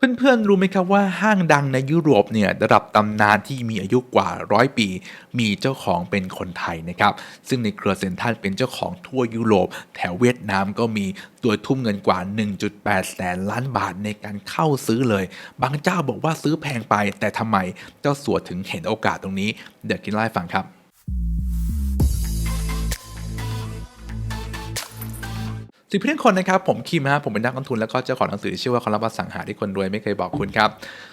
เพื่อนๆ รู้ไหมครับว่าห้างดังในยุโรปเนี่ยระดับตำนานที่มีอายุกว่าร้อยปี มีเจ้าของเป็นคนไทยนะครับ ซึ่งในเครือเซ็นทรัลเป็นเจ้าของทั่วยุโรป แถวเวียดนามก็มีโดยทุ่มเงินกว่า 1.8 แสนล้านบาทในการเข้าซื้อเลย บางเจ้าบอกว่าซื้อแพงไป แต่ทำไมเจ้าสัวถึงเห็นโอกาสตรงนี้ เดี๋ยวกินไล่ฟังครับ สิบเพื่อนคนนะครับผมคิมฮะผมเป็นนักลงทุนแล้วก็เจ้าของหนังสือที่ชื่อว่าความลับอสังหาที่คนรวยไม่เคยบอกคุณครับ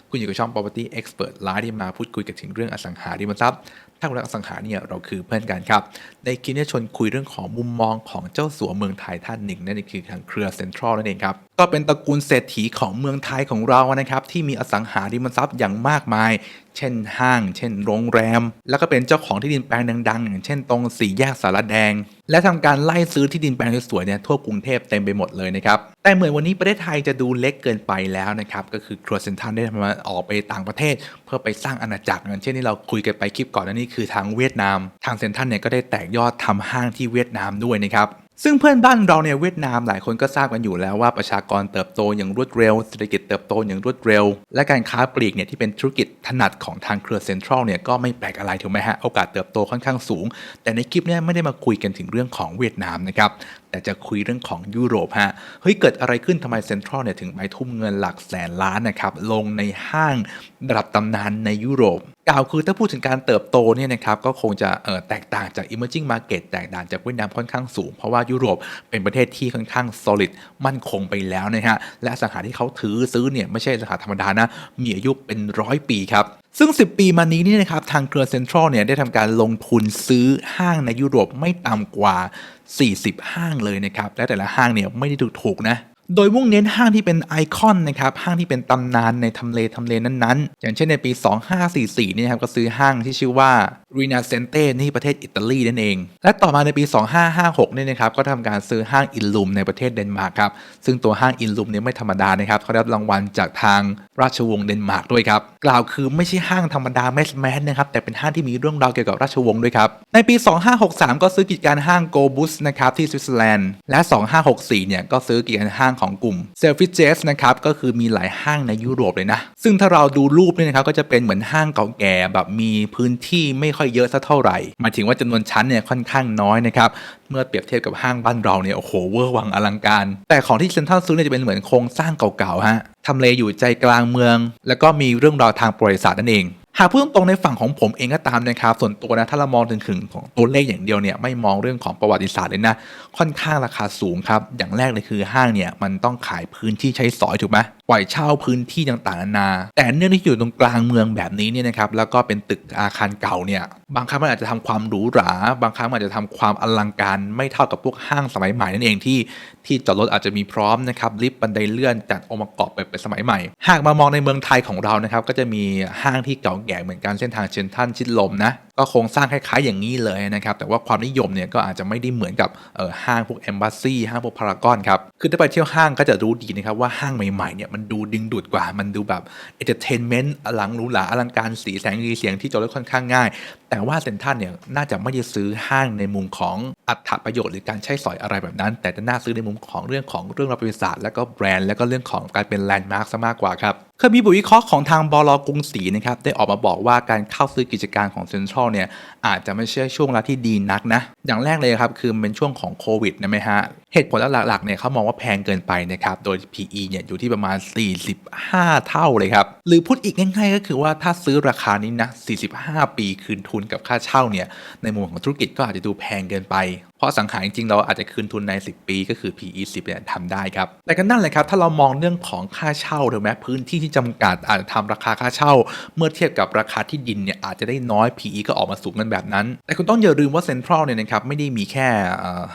คุณอยู่กับช่อง property expert ไลฟ์ที่มาพูดคุยกันถึงเรื่องอสังหาริมทรัพย์ถ้าคุณรักอสังหาเนี่ยเราคือเพื่อนกันครับในคลิปนี้ชวนคุยเรื่องของมุมมองของเจ้าสัวเมืองไทยท่านหนึ่งนั่นคือทางเครือเซ็นทรัลนั่นเองครับก็เป็นตระกูลเศรษฐีของเมืองไทยของเรานะครับที่มีอสังหาริมทรัพย์อย่างมากมาย เช่นห้าง เช่นโรงแรม แล้วก็เป็นเจ้าของที่ดินแปลงดังๆ อย่างเช่นตรงสี่แยกสารแดง และทำการไล่ซื้อที่ดินแปลงสวยๆเนี่ยทั่วกรุงเทพเต็มไปหมดเลยนะครับ แต่เหมือนวันนี้ประเทศไทยจะดูเล็กเกินไปแล้วนะครับ ก็คือครัวเซนทรัลได้ทำมาออกไปต่างประเทศ เพื่อไปสร้างอาณาจักรอย่างเช่นที่เราคุยกันไปคลิปก่อนน้านี้คือทางเวียดนาม ทางเซนทรัลเนี่ยก็ได้แตกยอดทำห้างที่เวียดนามด้วยนะครับ ซึ่งเพื่อนบ้านเราเนี่ยเวียดนามหลายคนก็ทราบกันอยู่แล้วว่าประชากรเติบโตอย่างรวดเร็วเศรษฐกิจเติบโตอย่างรวดเร็ว และการค้าปลีกเนี่ยที่เป็นธุรกิจถนัดของทางเครือเซ็นทรัลเนี่ยก็ไม่แปลกอะไรถูกไหมฮะโอกาสเติบโตค่อนข้างสูง แต่ในคลิปเนี่ยไม่ได้มาคุยกันถึงเรื่องของเวียดนามนะครับ แต่จะคุยเรื่องของยุโรปฮะเฮ้ยเกิดอะไรขึ้นทำไมเซ็นทรัลเนี่ยถึงไปทุ่มเงินหลักแสนล้านนะครับลงในห้างระดับตำนานในยุโรปกล่าวคือถ้าพูดถึงการเติบโตเนี่ยนะครับก็คงจะแตกต่างจาก emerging market แตกต่างจากเวียดนามค่อนข้างสูง เพราะว่ายุโรปเป็นประเทศที่ค่อนข้าง solid มั่นคงไปแล้วนะฮะและสังหาที่เขาถือซื้อเนี่ยไม่ใช่สังหาธรรมดานะมีอายุเป็นร้อยปีครับ ซึ่ง 10 ปีมานี้นี่นะครับทางเครือเซ็นทรัลเนี่ยได้ทำการลงทุนซื้อห้างในยุโรปไม่ต่ำกว่า 40 ห้างเลยนะครับ และแต่ละห้างเนี่ยไม่ได้ถูกถูกนะ โดยมุ่งเน้นห้างที่เป็นไอคอนนะครับห้างที่เป็นตำนานในทำเลทำเลนั้นๆ อย่างเช่นในปี 2544เนี่ยนะครับก็ซื้อห้างที่ชื่อว่า Rinascente ที่ประเทศอิตาลีนั่นเอง และต่อมาในปี 2556เนี่ยนะครับก็ทำการซื้อห้างอินลุมในประเทศเดนมาร์กครับซึ่งตัวห้างอินลุมเนี่ยไม่ธรรมดานะครับเขาได้รับรางวัลจากทางราชวงศ์เดนมาร์กด้วยครับกล่าวคือไม่ใช่ห้างธรรมดาแมสแมสนะครับแต่เป็นห้างที่มีเรื่องราวเกี่ยวกับราชวงศ์ด้วยครับในปี 2563 ก็ซื้อกิจการห้างโกบุสนะครับที่สวิตเซอร์แลนด์และ 2564 เนี่ยก็ซื้อกิจการห้างของกลุ่มเซลฟิเจสนะครับก็คือมีหลายห้างในยุโรปเลยนะ ซึ่งถ้าเราดูรูปเนี่ยนะครับก็จะเป็นเหมือนห้างเก่าแก่แบบมีพื้นที่ไม่ค่อยเยอะสักเท่าไหร่หมายถึงว่าจำนวนชั้นเนี่ยค่อนข้างน้อยนะครับเมื่อเปรียบเทียบกับห้างบ้านเราเนี่ยโอ้โหเวอร์วังอลังการ แต่ของที่เซ็นทรัลซื้อเนี่ยจะเป็นเหมือนโครงสร้างเก่าๆฮะทำเลอยู่ใจกลางเมือง แล้วก็มีเรื่องราวทางประวัติศาสตร์นั่นเอง หากพูดตรงๆในฝั่งของผมเองก็ตามนะครับส่วนตัวนะถ้าเรามองถึงถึงของตัวเลขอย่างเดียวเนี่ยไม่มองเรื่องของประวัติศาสตร์เลยนะค่อนข้างราคาสูงครับอย่างแรกเลยคือห้างเนี่ยมันต้องขายพื้นที่ใช้สอยถูกไหมปล่อยเช่าพื้นที่ต่างๆนานาแต่เนื่องที่อยู่ตรงกลางเมืองแบบนี้เนี่ยนะครับแล้วก็เป็นตึกอาคารเก่าเนี่ยบางครั้งมันอาจจะทำความหรูหรา บางครั้งมันอาจจะทำความอลังการไม่เท่ากับพวกห้างสมัยใหม่นั่นเองที่ที่จอดรถอาจจะมีพร้อมนะครับลิฟต์บันไดเลื่อนจัดองค์ประกอบแบบเป็นสมัยใหม่ หากมามองในเมืองไทยของเรานะครับก็จะมีห้างที่เก่าแก่เหมือนกันเส้นทางเชนทันชิดลมนะก็โครงสร้างคล้ายๆอย่างนี้เลยนะครับแต่ว่าความนิยมเนี่ยก็อาจจะไม่ได้เหมือนกับเอ่อห้างพวกแอมบ s ซีห้างพวกพารากอนครับคือถ้าไปเที่ยวห้างก็จะรู้ดีนะครับว่าห้างใหม่ๆเนี่ยมันดูดึงดูดกว่ามันดูแบบเอนเตอร์เทนเมนต์อลังหรูหราอลังการสีแสงสีเสียงที่จอดรถค่อนข้างง่ายแแต่ว่าเซนทันเนี่ยน่าจะไม่ได้ซื้อห้างในมุมของอัตประโยชน์หรือการใช้สอยอะไรแบบนั้น แต่จะน่าซื้อในมุมของเรื่องของเรื่องราวประวัติศาสตร์แล้วก็แบรนด์แล้วก็เรื่องของการเป็นแลนด์มาร์คซะมากกว่าครับเคยมีบทวิเคราะห์ของทางบลกรุงศรีนะครับได้ออกมาบอกว่าการเข้าซื้อกิจการของเซ็นทรัลเนี่ยอาจจะไม่ใช่ช่วงเวลาที่ดีนักนะ อย่างแรกเลยครับคือเป็นช่วงของโควิดนะไหมฮะ เหตุผลหลักๆเนี่ยเขามองว่าแพงเกินไปนะครับโดย PE เนี่ยอยู่ที่ประมาณ 45 เท่าเลยครับ หรือพูดอีกง่ายๆ ก็คือว่าถ้าซื้อราคานี้นะ 45 ปีคืนทุนกับค่าเช่าเนี่ยในมุมของธุรกิจก็อาจจะดูแพงเกินไปเพราะสังหารจริงๆ เราอาจจะคืนทุนใน 10 ปีก็คือ PE 10เนี่ยทำได้ครับ แต่ก็นั่นแหละครับ ถ้าเรามองเรื่องของค่าเช่าถูกไหมพื้นที่ที่จำกัดอาจจะทำราคาค่าเช่า เมื่อเทียบกับราคาที่ดินเนี่ยอาจจะได้น้อย PE ก็ออกมาสูงกันแบบนั้น แต่คุณต้องอย่าลืมว่าเซ็นทรัลเนี่ยนะครับไม่ได้มีแค่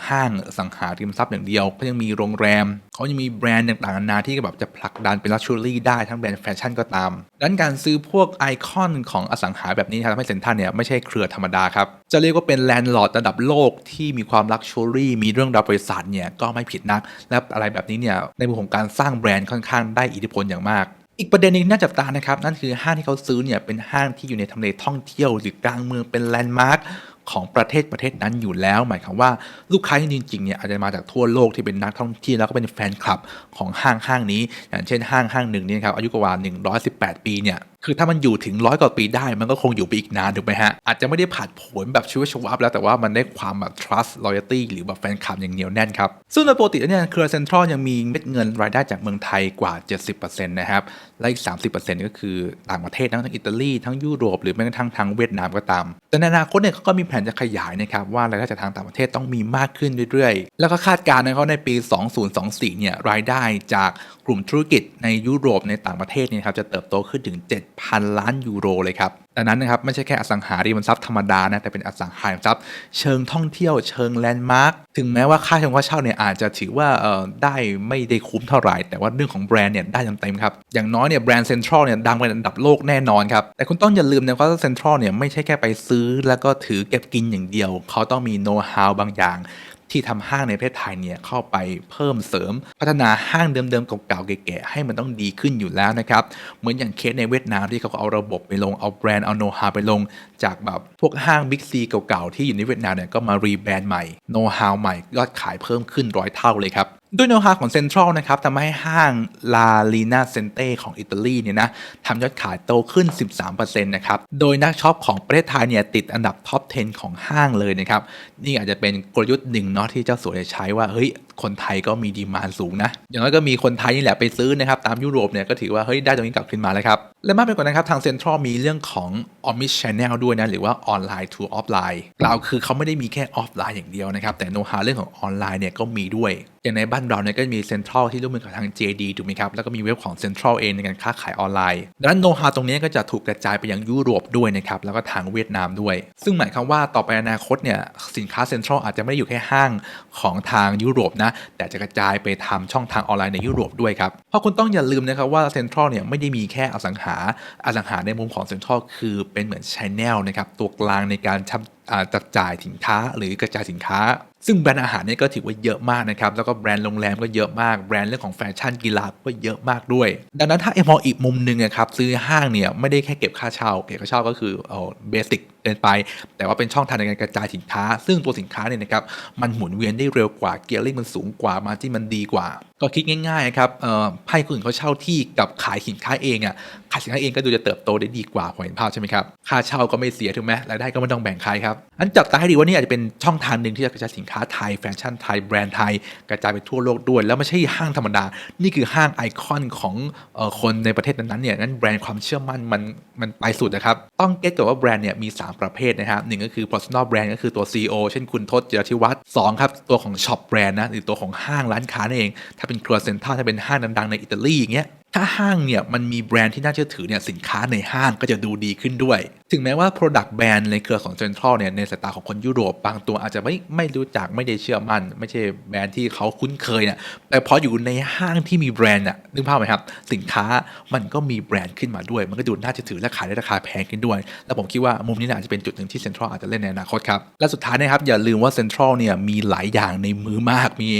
ห้างสังหาริมทรัพย์อย่างเดียวเขายังมีโรงแรม เขายังมีแบรนด์ต่างๆนานาที่แบบจะผลักดันเป็นลักชัวรี่ได้ทั้งแบรนด์แฟชั่นก็ตามดังนั้นการซื้อพวกไอคอนของอสังหาแบบนี้ทำให้เซ็นทรัลเนี่ยไม่ใช่เครือธรรมดาครับ จะเรียกว่าเป็นแลนด์ลอร์ดระดับโลกที่มีความลักชัวรี่มีเรื่องราวบริษัทเนี่ยก็ไม่ผิดนัก และอะไรแบบนี้เนี่ยในมุมของการสร้างแบรนด์ค่อนข้างได้อิทธิพลอย่างมากอีกประเด็นหนึงน่าจับตานะครับ นั่นคือห้างที่เขาซื้อเนี่ยเป็นห้างที่อยู่ในทำเลท่องเที่ยวหรือกลางเมืองเป็นแลนด์มาร์ค ของประเทศประเทศนั้นอยู่แล้ว หมายความว่าลูกค้าจริงๆเนี่ยอาจจะมาจากทั่วโลกที่เป็นนักท่องเที่ยวแล้วก็เป็นแฟนคลับของห้างห้างนี้ อย่างเช่นห้างห้างหนึ่งนี่ครับอายุกว่า 118 ปีเนี่ยคือถ้ามันอยู่ถึงร้อยกว่าปีได้ มันก็คงอยู่ไปอีกนานถูกไหมฮะ อาจจะไม่ได้ผ่านผลแบบชีวิตชวับแล้วแต่ว่ามันได้ความแบบ trust loyalty หรือแบบแฟนคลับอย่างเหนียวแน่นครับ ซึ่งโดยปกติแล้วเนี่ยเครือเซ็นทรัลยังมีเม็ดเงินรายได้จากเมืองไทยกว่า 70%นะครับและอีก 30%ก็คือต่างประเทศทั้งอิตาลีทั้งยุโรปหรือแม้กระทั่งทางเวียดนามก็ตาม แต่ในอนาคตเนี่ยเขาก็มีแผนจะขยายนะครับว่ารายได้จากทางต่างประเทศต้องมีมากขึ้นเรื่อยๆ แล้วก็คาดการณ์นะครับในปี 2024 เนี่ยรายได้จากกลุ่มธุรกิจในยุโรปในต่างประเทศเนี่ยครับจะเติบโตขึ้นถึง 7,000ล้านยูโรเลยครับดังนั้นนะครับไม่ใช่แค่อสังหาริมทรัพย์ธรรมดานะแต่เป็นอสังหาริมทรัพย์เชิงท่องเที่ยวเชิงแลนด์มาร์คถึงแม้ว่าค่าเช่าค่าเช่าเนี่ยอาจจะถือว่าเอ่อได้ไม่ได้คุ้มเท่าไหร่ แต่ว่าเรื่องของแบรนด์เนี่ยได้เต็มๆครับอย่างน้อยเนี่ยแบรนด์เซ็นทรัลเนี่ยดังเป็นอันดับโลกแน่นอนครับแต่คุณต้องอย่าลืมนะว่าเซ็นทรัลเนี่ยไม่ใช่แค่ไปซื้อ แล้วก็ถือเก็บกินอย่างเดียว เขาต้องมีโน้ตฮาวบางอย่าง ที่ทำห้างในประเทศไทยเนี่ยเข้าไปเพิ่มเสริม พัฒนาห้างเดิมๆเก่าๆแก่ๆให้มันต้องดีขึ้นอยู่แล้วนะครับ เหมือนอย่างเคสในเวียดนามที่เขาก็เอาระบบไปลงเอาแบรนด์เอาโนฮาวไปลง จากแบบพวกห้างบิ๊กซีเก่าๆที่อยู่ในเวียดนามเนี่ยก็มารีแบรนด์ใหม่โนฮาวใหม่ยอดขายเพิ่มขึ้นร้อยเท่าเลยครับ ด้วยโน้ตฮาวของเซ็นทรัลนะครับทำให้ห้างลาลีนาเซนเต้ของอิตาลีเนี่ยนะทำยอดขายโตขึ้น 13%นะครับ โดยนักช็อปของประเทศไทยเนี่ยติดอันดับท็อป 10 ของห้างเลยนะครับ นี่อาจจะเป็นกลยุทธ์หนึ่งเนาะที่เจ้าสัวจะใช้ว่า เฮ้ย คนไทยก็มีดีมานสูงนะ อย่างน้อยก็มีคนไทยนี่แหละไปซื้อนะครับ ตามยุโรปเนี่ยก็ถือว่า เฮ้ย ได้ตรงนี้กลับขึ้นมาแล้วครับ และมากไปกว่านั้นครับ ทางเซ็นทรัลมีเรื่องของ Omni Channel ด้วยนะ หรือว่าออนไลน์ to ออฟไลน์กล่าวคือเขาไม่ได้มีแค่ออฟไลน์อย่างเดียวนะครับแต่โน้ตฮาเรื่องของออนไลน์เนี่ยก็มีด้วยอย่างในบ้านเราเนี่ยก็มีเซ็นทรัลที่ร่วมมือกับทาง JD ถูกไหมครับ แล้วก็มีเว็บของเซ็นทรัลเองในการค้าขายออนไลน์ ดังนั้นโน้ตฮาตรงนี้ก็จะถูกกระจายไปยังยุโรปด้วยนะครับ แล้วก็ทางเวียดนามด้วย ซึ่งหมายความว่าต่อไปอนาคตเนี่ยสินค้าเซ็นทรัลอาจจะไม่ได้อยู่แค่ห้างของทางยุโรปนะ แต่จะกระจายไปทำช่องทางออนไลน์ในยุโรปด้วยครับ เพราะคุณต้องอย่าลืมนะครับว่าเซ็นทรัลเนี่ยไม่ได้มีแค่อสังหา อสังหาในมุมของเซ็นทรัลคือเป็นเหมือนชแนลนะครับตัวกลางในการจัดจ่ายสินค้าหรือกระจายสินค้า ซึ่งแบรนด์อาหารเนี่ยก็ถือว่าเยอะมากนะครับ แล้วก็แบรนด์โรงแรมก็เยอะมาก แบรนด์เรื่องของแฟชั่นกีฬาก็เยอะมากด้วย ดังนั้นถ้าเอมองอีกมุมหนึ่งนะครับซื้อห้างเนี่ยไม่ได้แค่เก็บค่าเช่า เก็บค่าเช่าก็คือเอาเบสิกเกินไป แต่ว่าเป็นช่องทางในการกระจายสินค้า ซึ่งตัวสินค้าเนี่ยนะครับมันหมุนเวียนได้เร็วกว่าเกียร์ลิงมันสูงกว่ามาที่มันดีกว่า ก็คิดง่ายๆครับให้คนอื่นเขาเช่าที่กับขายสินค้าเองอะขายสินค้าเองก็ดูจะเติบโตได้ดีกว่าพอเห็นภาพใช่ไหมครับค่าเช่าก็ไม่เสียถูกไหมรายได้ก็ไม่ต้องแบ่งใครครับอันจับตาให้ดีว่านี่อาจจะเป็นช่องทางหนึ่งที่จะกระจายสินค้าไทยแฟชั่นไทยแบรนด์ไทยกระจายไปทั่วโลกด้วยแล้วไม่ใช่ห้างธรรมดา นี่คือห้างไอคอนของออคนในประเทศนั้นๆเนี่ยนั้นแบรนด์ความเชื่อมั่นมันมันไปสุดนะครับต้องเก็ตกับว่าแบรนด์เนี่ยมี 3 ประเภทนะครับหนึ่งก็คือ personal brand ก็คือตัว CEO เช่นคุณทศจิรธิวัฒน์สองครับตัวของ shop brand นะหรือตัวของห้างร้านค้านั่นเองถ้าเป็นครัวเซ็นทรัลถ้าเป็นห้างดังๆในอิตาลีอย่างเงี้ย ถ้าห้างเนี่ยมันมีแบรนด์ที่น่าเชื่อถือเนี่ยสินค้าในห้างก็จะดูดีขึ้นด้วย ถึงแม้ว่า Product Brand ในเครือของ Central เนี่ยในสายตาของคนยุโรปบางตัวอาจจะไม่ไม่รู้จักไม่ได้เชื่อมั่น ไม่ใช่แบรนด์ที่เขาคุ้นเคยเนี่ยแต่พออยู่ในห้างที่มีแบรนด์อะนึกภาพไหมครับ สินค้ามันก็มีแบรนด์ขึ้นมาด้วย มันก็ดูน่าเชื่อถือและขายได้ราคาแพงขึ้นด้วย แล้วผมคิดว่ามุมนี้น่าจะเป็นจุดหนึ่งที่ Central อาจจะเล่นในอนาคตครับและสุดท้ายนะครับอย่าลืมว่า Central เนี่ยมีหลายอย่างในมือมากมี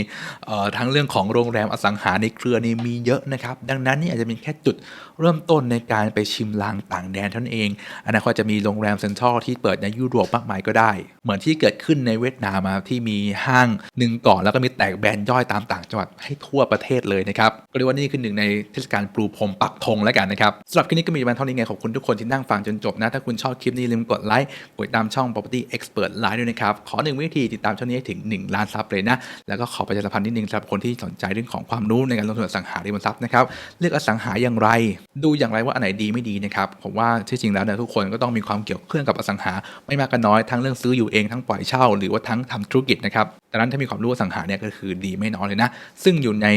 เอ่อทั้งเรื่องของโรงแรมอสังหาในเครือนี่มีเยอะนะครับดังนั้นนี่อาจจะเป็นแค่จุด เริ่มต้นในการไปชิมลางต่างแดนท่านเอง อนาคตจะมีโรงแรมเซ็นทรัลที่เปิดในยุโรปมากมายก็ได้ เหมือนที่เกิดขึ้นในเวียดนามที่มีห้างหนึ่งก่อนแล้วก็มีแตกแบรนด์ย่อยตามต่างจังหวัดให้ทั่วประเทศเลยนะครับก็เรียกว่านี่คือหนึ่งในเทศกาลปลูพรมปักธงแล้วกันนะครับสำหรับคลิปนี้ก็มีประมาณเท่านี้ไงขอบคุณทุกคนที่นั่งฟังจนจบนะถ้าคุณชอบคลิปนี้อย่าลืมกดไลค์กดติดตามช่อง property expert line ด้วยนะครับขอหนึ่งวิธีติดตามช่องนี้ให้ถึง 1 ล้านซับเลยนะแล้วก็ขอประชาสัมพันธ์นิดนึงสำหรับคนที่สนใจเรื่องของความรู้ในการลงทุนอสังหาริมทรัพย์นะครับเลือกอสังหาอย่างไรดูอย่างไรว่าอันไหนดีไม่ดีนะครับผมว่าที่จริงแล้วเนี่ยทุกคนก็ต้องมีความเกี่ยวเนื่องกับอสังหา ไม่มากก็น้อยทั้งเรื่องซื้ออยู่เองทั้งปล่อยเช่า หรือว่าทั้งทำธุรกิจนะครับดังนั้นถ้ามีความรู้อสังหาเนี่ยก็คือดีไม่น้อยเลยนะ ซึ่งอยู่ใน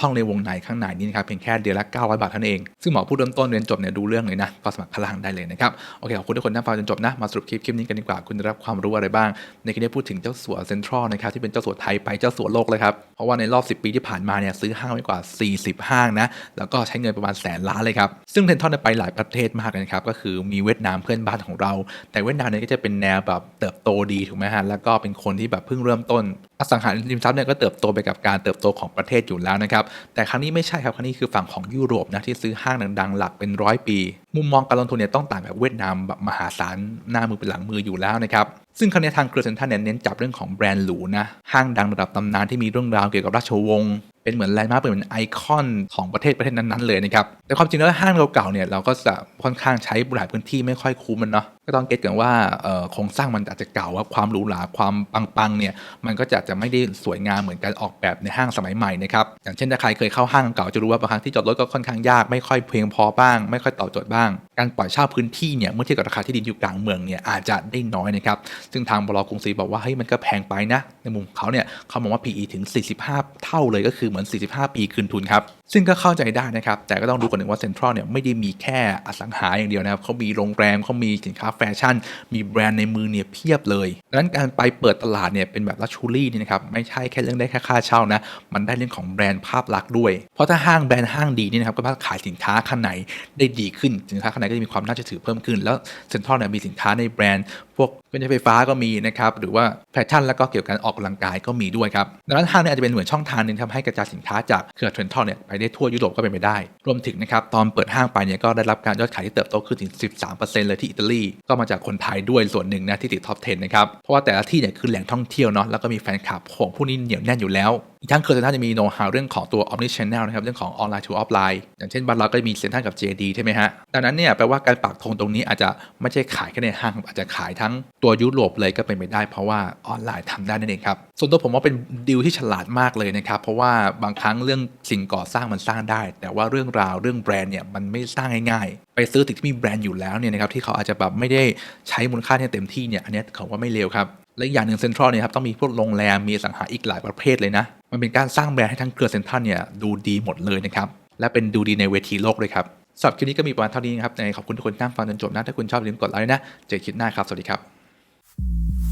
ห้องในวงในข้างในนี้นะครับเพียงแค่เดือนละ 900 บาทเท่านั้นเอง ซึ่งหมอผู้เริ่มต้นเรียนจบเนี่ยดูเรื่องเลยนะก็สมัครพลังได้เลยนะครับโอเคขอบคุณทุกคนที่ฟังจนจบนะมาสรุปคลิปคลิปนี้กันดีกว่าคุณได้รับความรู้อะไรบ้าง ในคลิปนี้พูดถึงเจ้าสัวเซ็นทรัลนะครับที่เป็นเจ้าสัวไทยไปเจ้าสัวโลกเลยครับเพราะว่าในรอบ 10 ปีที่ผ่านมาเนี่ยซื้อห้างไว้กว่า 40 ห้างนะแล้วก็ใช้เงินประมาณแสนลานเลยครับ ซึ่งเทนทอนไปหลายประเทศมากเลยนะครับก็คือมีเวียดนามเพื่อนบ้านของเรา แต่เวียดนามเนี่ยก็จะเป็นแนวแบบเติบโตดีถูกไหมฮะแล้วก็เป็นคนที่แบบเพิ่งเริ่มต้นอสังหาริมทรัพย์เนี่ยก็เติบโตไปกับการเติบโตของประเทศอยู่แล้วนะครับแต่ครั้งนี้ไม่ใช่ครับครั้งนี้คือฝั่งของยุโรปนะที่ซื้อห้างดังๆหลักเป็นร้อยปี มุมมองการลงทุนเนี่ยต้องต่างกับเวียดนามแบบมหาศาลหน้ามือเป็นหลังมืออยู่แล้วนะครับซึ่งครั้งนี้ทางเครือเซนทันเนี่ยเน้นจับเรื่องของแบรนด์หรูนะห้างดังระดับตำนานที่มีเรื่องราวเกี่ยวกับราชวงศ์ เป็นเหมือนแลนด์มาร์คเป็นเหมือนไอคอนของประเทศประเทศนั้นๆเลยนะครับแต่ความจริงแล้วห้างเก่าๆเนี่ยเราก็จะค่อนข้างใช้บริหารพื้นที่ไม่ค่อยคุ้มมันเนาะก็ต้องเก็ตกันว่าโครงสร้างมันอาจจะเก่าว่าความหรูหราความปังๆเนี่ยมันก็จะจะไม่ได้สวยงามเหมือนการออกแบบในห้างสมัยใหม่นะครับอย่างเช่นถ้าใครเคยเข้าห้างเก่าจะรู้ว่าบางครั้งที่จอดรถก็ค่อนข้างยากไม่ค่อยเพียงพอบ้าง ไม่ค่อยตอบโจทย์บ้าง การปล่อยเช่าพื้นที่เนี่ยเมื่อเทียบกับราคาที่ดินอยู่กลางเมืองเนี่ยอาจจะได้น้อยนะครับซึ่งทางบลกรุงศรีบอกว่าเฮ้ยมันก็แพงไปนะ ในมุมเขาเนี่ยเขามองว่า PE ถึง 45 เท่าเลยก็คือเหมือน 45 ปีคืนทุนครับ ซึ่งก็เข้าใจได้นะครับ แต่ก็ต้องดูก่อนหนึ่งว่าเซ็นทรัลเนี่ยไม่ได้มีแค่อสังหาอย่างเดียวนะครับเขามีโรงแรมเขามีสินค้าแฟชั่น มีแบรนด์ในมือเนี่ยเพียบเลยดังนั้นการไปเปิดตลาดเนี่ยเป็นแบบลักชูรี่นี่นะครับไม่ใช่แค่เรื่องได้แค่ค่าเช่านะมันได้เรื่องของแบรนด์ภาพลักษณ์ด้วย เพราะถ้าห้างแบรนด์ห้างดีนี่นะครับก็สามารถขายสินค้าข้างในได้ดีขึ้นสินค้าข้างในก็จะมีความน่าเชื่อถือเพิ่มขึ้น แล้วเซ็นทรัลเนี่ยมีสินค้าในแบรนด์พวกเครื่องใช้ไฟฟ้าก็มีนะครับหรือว่าแฟชั่นแล้วก็เกี่ยวกับการออกกำลังกายก็มีด้วยครับดังนั้นห้างเนี่ยอาจจะเป็นเหมือนช่องทางหนึ่งทำให้กระจายสินค้าจากเครือเซ็นทรัลเนี่ยไปได้ทั่วยุโรปก็เป็นไปได้ รวมถึงนะครับตอนเปิดห้างไปเนี่ยก็ได้รับการยอดขายที่เติบโตขึ้นถึง 13%เลยที่อิตาลีก็มาจากคนไทยด้วยส่วนหนึ่งนะที่ติดท็อป 10 นะครับเพราะว่าแต่ละที่เนี่ยคือแหล่งท่องเที่ยวเนาะแล้วก็มีแฟนคลับของผู้นี้เหนียวแน่นอยู่แล้ว อีกทั้งเครือเซ็นทรัลจะมีโน้ตฮาเรื่องของตัว Omni Channel นะครับเรื่องของออนไลน์ to ออฟไลน์อย่างเช่นบ้านเราก็มีเซ็นทรัลกับ JD ใช่ไหมฮะ ดังนั้นเนี่ยแปลว่าการปักธงตรงนี้อาจจะไม่ใช่ขายแค่ในห้างอาจจะขายทั้งตัวยุโรปเลยก็เป็นไปได้ เพราะว่าออนไลน์ทำได้นั่นเองครับส่วนตัวผมว่าเป็นดีลที่ฉลาดมากเลยนะครับเพราะว่าบางครั้งเรื่องสิ่งก่อสร้างมันสร้างได้ แต่ว่าเรื่องราวเรื่องแบรนด์เนี่ยมันไม่สร้างง่ายๆ ไปซื้อตึกที่มีแบรนด์อยู่แล้วเนี่ยนะครับที่เขาอาจจะแบบไม่ได้ใช้มูลค่าที่เต็มที่เนี่ยอันนี้เขาว่าไม่เลวครับ และอย่างหนึ่งเซ็นทรัลเนี่ยครับต้องมีพวกโรงแรมมีสังหาอีกหลายประเภทเลยนะ มันเป็นการสร้างแบรนด์ให้ทั้งเครือเซ็นทรัลเนี่ยดูดีหมดเลยนะครับ และเป็นดูดีในเวทีโลกเลยครับสำหรับคลิปนี้ก็มีประมาณเท่านี้นะครับในขอบคุณทุกคนที่นั่งฟังจนจบนะถ้าคุณชอบอย่าลืมกดไลค์นะ เจอคลิปหน้าครับ สวัสดีครับ